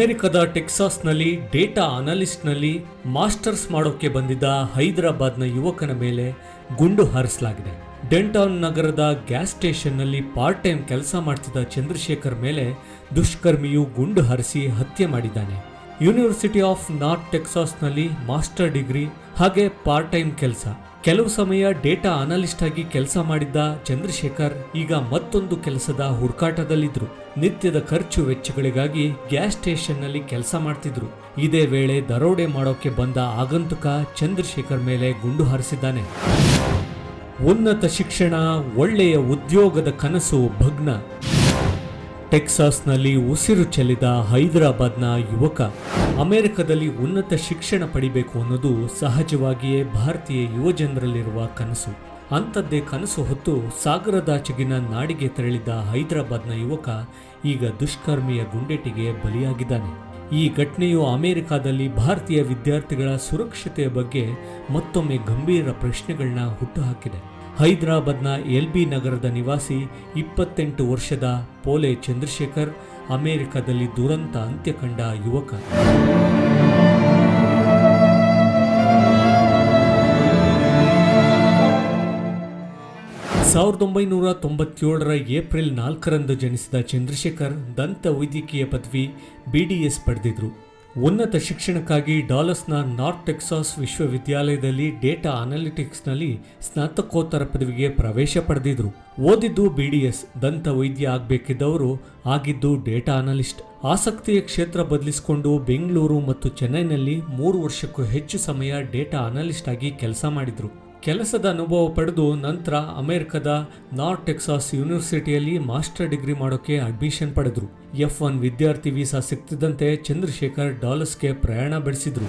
ಅಮೆರಿಕದ ಟೆಕ್ಸಾಸ್ನಲ್ಲಿ data ಅನಲಿಸ್ಟ್ನಲ್ಲಿ masters ಮಾಡೋಕ್ಕೆ ಬಂದಿದ್ದ ಹೈದರಾಬಾದ್ನ ಯುವಕನ ಮೇಲೆ ಗುಂಡು ಹಾರಿಸಲಾಗಿದೆ. ಡೆಂಟಾನ್ ನಗರದ ಗ್ಯಾಸ್ ಸ್ಟೇಷನ್ನಲ್ಲಿ ಪಾರ್ಟ್ ಟೈಮ್ ಕೆಲಸ ಮಾಡ್ತಿದ್ದ ಚಂದ್ರಶೇಖರ್ ಮೇಲೆ ದುಷ್ಕರ್ಮಿಯು ಗುಂಡು ಹಾರಿಸಿ ಹತ್ಯೆ ಮಾಡಿದ್ದಾನೆ. ಯೂನಿವರ್ಸಿಟಿ ಆಫ್ ನಾರ್ತ್ ಟೆಕ್ಸಾಸ್ನಲ್ಲಿ ಮಾಸ್ಟರ್ ಡಿಗ್ರಿ, ಹಾಗೆ ಪಾರ್ಟ್ ಟೈಮ್ ಕೆಲಸ. ಕೆಲವು ಸಮಯ ಡೇಟಾ ಅನಾಲಿಸ್ಟ್ ಆಗಿ ಕೆಲಸ ಮಾಡಿದ್ದ ಚಂದ್ರಶೇಖರ್ ಈಗ ಮತ್ತೊಂದು ಕೆಲಸದ ಹುಡುಕಾಟದಲ್ಲಿದ್ರು. ನಿತ್ಯದ ಖರ್ಚು ವೆಚ್ಚಗಳಿಗಾಗಿ ಗ್ಯಾಸ್ ಸ್ಟೇಷನ್ನಲ್ಲಿ ಕೆಲಸ ಮಾಡ್ತಿದ್ರು. ಇದೇ ವೇಳೆ ದರೋಡೆ ಮಾಡೋಕೆ ಬಂದ ಆಗಂತುಕ ಚಂದ್ರಶೇಖರ್ ಮೇಲೆ ಗುಂಡು ಹಾರಿಸಿದ್ದಾನೆ. ಉನ್ನತ ಶಿಕ್ಷಣ, ಒಳ್ಳೆಯ ಉದ್ಯೋಗದ ಕನಸು, ಭಗ್ನ. ಟೆಕ್ಸಾಸ್ನಲ್ಲಿ ಉಸಿರು ಚೆಲ್ಲಿದ ಹೈದರಾಬಾದ್ನ ಯುವಕ ಅಮೆರಿಕದಲ್ಲಿ ಉನ್ನತ ಶಿಕ್ಷಣ ಪಡಿಬೇಕು ಅನ್ನೋದು ಸಹಜವಾಗಿಯೇ ಭಾರತೀಯ ಯುವಜನರಲ್ಲಿರುವ ಕನಸು. ಅಂಥದ್ದೇ ಕನಸು ಹೊತ್ತು ಸಾಗರದಾಚೆಗಿನ ನಾಡಿಗೆ ತೆರಳಿದ್ದ ಹೈದರಾಬಾದ್ನ ಯುವಕ ಈಗ ದುಷ್ಕರ್ಮಿಯ ಗುಂಡೇಟಿಗೆ ಬಲಿಯಾಗಿದ್ದಾನೆ. ಈ ಘಟನೆಯು ಅಮೆರಿಕಾದಲ್ಲಿ ಭಾರತೀಯ ವಿದ್ಯಾರ್ಥಿಗಳ ಸುರಕ್ಷತೆಯ ಬಗ್ಗೆ ಮತ್ತೊಮ್ಮೆ ಗಂಭೀರ ಪ್ರಶ್ನೆಗಳನ್ನ ಹುಟ್ಟುಹಾಕಿದೆ ಹೈದರಾಬಾದ್ನ ಎಲ್ ಬಿ ನಗರದ ನಿವಾಸಿ ಇಪ್ಪತ್ತೆಂಟು ವರ್ಷದ ಪೋಲೆ ಚಂದ್ರಶೇಖರ್ ಅಮೆರಿಕದಲ್ಲಿ ದುರಂತ ಅಂತ್ಯ ಕಂಡ ಯುವಕ. ಸಾವಿರದ ಒಂಬೈನೂರ ತೊಂಬತ್ತೇಳರ ಏಪ್ರಿಲ್ ನಾಲ್ಕರಂದು ಜನಿಸಿದ ಚಂದ್ರಶೇಖರ್ ದಂತ ವೈದ್ಯಕೀಯ ಪದವಿ ಬಿಡಿಎಸ್ ಪಡೆದಿದ್ರು. ಉನ್ನತ ಶಿಕ್ಷಣಕ್ಕಾಗಿ ಡಾಲಸ್ನ ನಾರ್ತ್ ಟೆಕ್ಸಾಸ್ ವಿಶ್ವವಿದ್ಯಾಲಯದಲ್ಲಿ ಡೇಟಾ ಅನಾಲಿಟಿಕ್ಸ್ನಲ್ಲಿ ಸ್ನಾತಕೋತ್ತರ ಪದವಿಗೆ ಪ್ರವೇಶ ಪಡೆದಿದ್ರು. ಓದಿದ್ದು ಬಿ ಡಿ ಎಸ್ ದಂತ ವೈದ್ಯ ಆಗಬೇಕಿದ್ದವರು ಆಗಿದ್ದು ಡೇಟಾ ಅನಲಿಸ್ಟ್. ಆಸಕ್ತಿಯ ಕ್ಷೇತ್ರ ಬದಲಿಸಿಕೊಂಡು ಬೆಂಗಳೂರು ಮತ್ತು ಚೆನ್ನೈನಲ್ಲಿ ಮೂರು ವರ್ಷಕ್ಕೂ ಹೆಚ್ಚು ಸಮಯ ಡೇಟಾ ಅನಲಿಸ್ಟ್ ಆಗಿ ಕೆಲಸ ಮಾಡಿದ್ರು. ಕೆಲಸದ ಅನುಭವ ಪಡೆದು ನಂತರ ಅಮೆರಿಕದ ನಾರ್ತ್ ಟೆಕ್ಸಾಸ್ ಯೂನಿವರ್ಸಿಟಿಯಲ್ಲಿ ಮಾಸ್ಟರ್ ಡಿಗ್ರಿ ಮಾಡೋಕೆ ಅಡ್ಮಿಷನ್ ಪಡೆದ್ರು. ಎಫ್ ಒನ್ ವಿದ್ಯಾರ್ಥಿ ವೀಸಾ ಸಿಕ್ತಿದ್ದಂತೆ ಚಂದ್ರಶೇಖರ್ ಡಾಲಸ್ಗೆ ಪ್ರಯಾಣ ಬೆಳೆಸಿದ್ರು.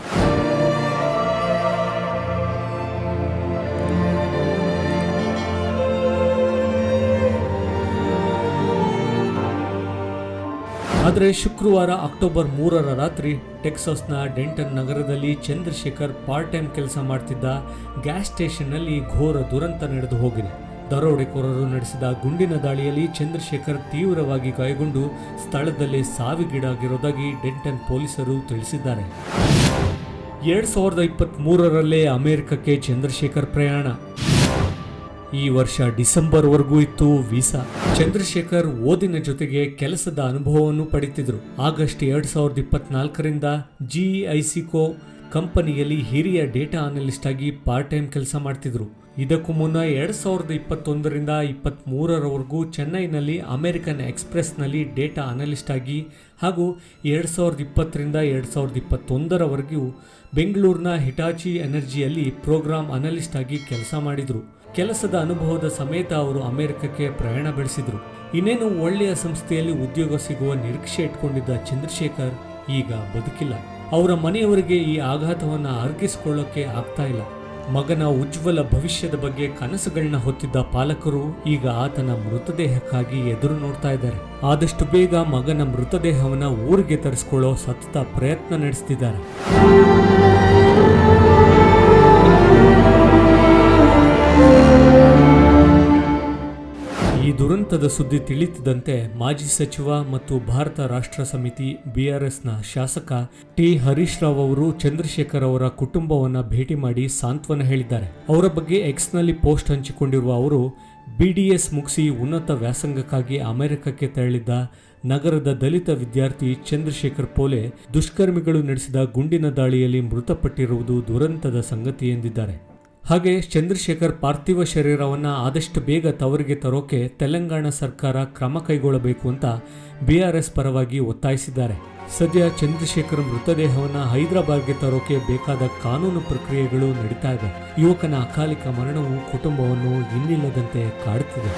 ಆದರೆ ಶುಕ್ರವಾರ ಅಕ್ಟೋಬರ್ ಮೂರರ ರಾತ್ರಿ ಟೆಕ್ಸಾಸ್ನ ಡೆಂಟನ್ ನಗರದಲ್ಲಿ ಚಂದ್ರಶೇಖರ್ ಪಾರ್ಟ್ ಟೈಮ್ ಕೆಲಸ ಮಾಡ್ತಿದ್ದ ಗ್ಯಾಸ್ ಸ್ಟೇಷನ್ನಲ್ಲಿ ಘೋರ ದುರಂತ ನಡೆದು ಹೋಗಿದೆ. ದರೋಡೆಕೋರರು ನಡೆಸಿದ ಗುಂಡಿನ ದಾಳಿಯಲ್ಲಿ ಚಂದ್ರಶೇಖರ್ ತೀವ್ರವಾಗಿ ಗಾಯಗೊಂಡು ಸ್ಥಳದಲ್ಲೇ ಸಾವಿಗೀಡಾಗಿರೋದಾಗಿ ಡೆಂಟನ್ ಪೊಲೀಸರು ತಿಳಿಸಿದ್ದಾರೆ. ಎರಡು ಸಾವಿರದ ಇಪ್ಪತ್ತ್ ಮೂರರಲ್ಲೇ ಅಮೆರಿಕಕ್ಕೆ ಚಂದ್ರಶೇಖರ್ ಪ್ರಯಾಣ. ಈ ವರ್ಷ ಡಿಸೆಂಬರ್ವರೆಗೂ ಇತ್ತು ವೀಸಾ. ಚಂದ್ರಶೇಖರ್ ಓದಿನ ಜೊತೆಗೆ ಕೆಲಸದ ಅನುಭವವನ್ನು ಪಡಿತಿದ್ರು. ಆಗಸ್ಟ್ ಎರಡು ಸಾವಿರದ ಇಪ್ಪತ್ನಾಲ್ಕರಿಂದ ಜಿಇಐಸಿಕೋ ಕಂಪನಿಯಲ್ಲಿ ಹಿರಿಯ ಡೇಟಾ ಅನಲಿಸ್ಟ್ ಆಗಿ ಪಾರ್ಟ್ ಟೈಮ್ ಕೆಲಸ ಮಾಡ್ತಿದ್ರು. ಇದಕ್ಕೂ ಮುನ್ನ ಎರಡ್ ಸಾವಿರದ ಇಪ್ಪತ್ತೊಂದರಿಂದ ಇಪ್ಪತ್ತ್ ಮೂರರವರೆಗೂ ಚೆನ್ನೈನಲ್ಲಿ ಅಮೆರಿಕನ್ ಎಕ್ಸ್ಪ್ರೆಸ್ನಲ್ಲಿ ಡೇಟಾ ಅನಲಿಸ್ಟ್ ಆಗಿ ಹಾಗೂ ಎರಡು ಸಾವಿರದ ಇಪ್ಪತ್ತರಿಂದ ಎರಡು ಸಾವಿರದ ಇಪ್ಪತ್ತೊಂದರವರೆಗೂ ಬೆಂಗಳೂರಿನ ಹಿಟಾಚಿ ಎನರ್ಜಿಯಲ್ಲಿ ಪ್ರೋಗ್ರಾಮ್ ಅನಲಿಸ್ಟ್ ಆಗಿ ಕೆಲಸ ಮಾಡಿದ್ರು. ಕೆಲಸದ ಅನುಭವದ ಸಮೇತ ಅವರು ಅಮೆರಿಕಕ್ಕೆ ಪ್ರಯಾಣ ಬೆಳೆಸಿದ್ರು. ಇನ್ನೇನು ಒಳ್ಳೆಯ ಸಂಸ್ಥೆಯಲ್ಲಿ ಉದ್ಯೋಗ ಸಿಗುವ ನಿರೀಕ್ಷೆ ಇಟ್ಕೊಂಡಿದ್ದ ಚಂದ್ರಶೇಖರ್ ಈಗ ಬದುಕಿಲ್ಲ. ಅವರ ಮನೆಯವರಿಗೆ ಈ ಆಘಾತವನ್ನ ಅರ್ಗಿಸಿಕೊಳ್ಳೋಕೆ ಆಗ್ತಾ ಇಲ್ಲ. ಮಗನ ಉಜ್ವಲ ಭವಿಷ್ಯದ ಬಗ್ಗೆ ಕನಸುಗಳನ್ನ ಹೊತ್ತಿದ್ದ ಪಾಲಕರು ಈಗ ಆತನ ಮೃತದೇಹಕ್ಕಾಗಿ ಎದುರು ನೋಡ್ತಾ ಇದ್ದಾರೆ. ಆದಷ್ಟು ಬೇಗ ಮಗನ ಮೃತದೇಹವನ್ನು ಊರಿಗೆ ತರಿಸ್ಕೊಳ್ಳೋ ಸತತ ಪ್ರಯತ್ನ ನಡೆಸ್ತಿದ್ದಾರೆ. ಈ ದುರಂತದ ಸುದ್ದಿ ತಿಳಿಯುತ್ತಿದ್ದಂತೆ ಮಾಜಿ ಸಚಿವ ಮತ್ತು ಭಾರತ ರಾಷ್ಟ್ರ ಸಮಿತಿ ಬಿಆರ್ಎಸ್ನ ಶಾಸಕ ಟಿ ಹರೀಶ್ ರಾವ್ ಅವರು ಚಂದ್ರಶೇಖರ್ ಅವರ ಕುಟುಂಬವನ್ನ ಭೇಟಿ ಮಾಡಿ ಸಾಂತ್ವನ ಹೇಳಿದ್ದಾರೆ. ಅವರ ಬಗ್ಗೆ ಎಕ್ಸ್ನಲ್ಲಿ ಪೋಸ್ಟ್ ಹಂಚಿಕೊಂಡಿರುವ ಅವರು ಬಿಡಿಎಸ್ ಮುಗಿಸಿ ಉನ್ನತ ವ್ಯಾಸಂಗಕ್ಕಾಗಿ ಅಮೆರಿಕಕ್ಕೆ ತೆರಳಿದ್ದ ನಗರದ ದಲಿತ ವಿದ್ಯಾರ್ಥಿ ಚಂದ್ರಶೇಖರ್ ಪೋಲೆ ದುಷ್ಕರ್ಮಿಗಳು ನಡೆಸಿದ ಗುಂಡಿನ ದಾಳಿಯಲ್ಲಿ ಮೃತಪಟ್ಟಿರುವುದು ದುರಂತದ ಸಂಗತಿ ಎಂದಿದ್ದಾರೆ. ಹಾಗೆ ಚಂದ್ರಶೇಖರ್ ಪಾರ್ಥಿವ ಶರೀರವನ್ನು ಆದಷ್ಟು ಬೇಗ ತವರಿಗೆ ತರೋಕೆ ತೆಲಂಗಾಣ ಸರ್ಕಾರ ಕ್ರಮ ಕೈಗೊಳ್ಳಬೇಕು ಅಂತ ಬಿಆರ್ಎಸ್ ಪರವಾಗಿ ಒತ್ತಾಯಿಸಿದ್ದಾರೆ. ಸದ್ಯ ಚಂದ್ರಶೇಖರ್ ಮೃತದೇಹವನ್ನ ಹೈದರಾಬಾದ್ಗೆ ತರೋಕೆ ಬೇಕಾದ ಕಾನೂನು ಪ್ರಕ್ರಿಯೆಗಳು ನಡೀತಾ ಇದೆ. ಯುವಕನ ಅಕಾಲಿಕ ಮರಣವು ಕುಟುಂಬವನ್ನು ಇನ್ನಿಲ್ಲದಂತೆ ಕಾಡುತ್ತಿದೆ.